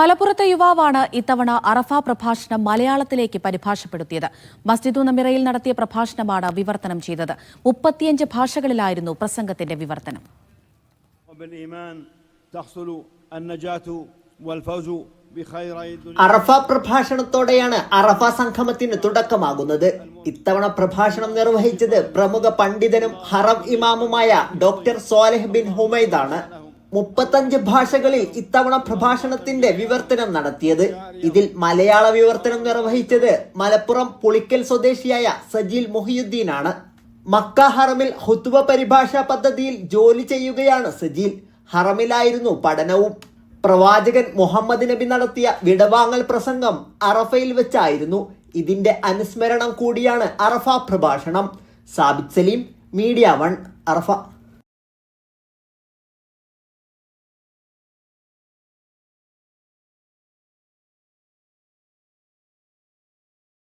മലപ്പുറത്തെ യുവാവാണ് ഇത്തവണ അറഫ പ്രഭാഷണം മലയാളത്തിലേക്ക് പരിഭാഷപ്പെടുത്തിയത്. മസ്ജിദു നമിറയിൽ നടത്തിയ പ്രഭാഷണമാണ് വിവർത്തനം ചെയ്തത്. മുപ്പത്തിയഞ്ച് ഭാഷകളിലായിരുന്നു പ്രസംഗത്തിന്റെ വിവർത്തനം. അറഫ പ്രഭാഷണത്തോടെയാണ് അറഫ സംഗമത്തിന് തുടക്കമാകുന്നത്. ഇത്തവണ പ്രഭാഷണം നിർവഹിച്ചത് പ്രമുഖ പണ്ഡിതനും ഹറം ഇമാമുമായ ഡോക്ടർ സോലഹ് ബിൻ ഹുമൈദാണ്. മുപ്പത്തഞ്ച് ഭാഷകളിൽ ഇത്തവണ പ്രഭാഷണത്തിന്റെ വിവർത്തനം നടത്തിയത്. ഇതിൽ മലയാള വിവർത്തനം നിർവഹിച്ചത് മലപ്പുറം പുളിക്കൽ സ്വദേശിയായ സജീൽ മൊഹിയുദ്ദീൻ ആണ് മക്ക ഹറമിൽ ഹുത്വ പരിഭാഷാ പദ്ധതിയിൽ ജോലി ചെയ്യുകയാണ് സജീൽ. ഹറമിലായിരുന്നു പഠനവും. പ്രവാചകൻ മുഹമ്മദ് നബി നടത്തിയ വിടവാങ്ങൽ പ്രസംഗം അറഫയിൽ വെച്ചായിരുന്നു. ഇതിന്റെ അനുസ്മരണം കൂടിയാണ് അറഫ പ്രഭാഷണം. Sabith Saleem Media One Arafah.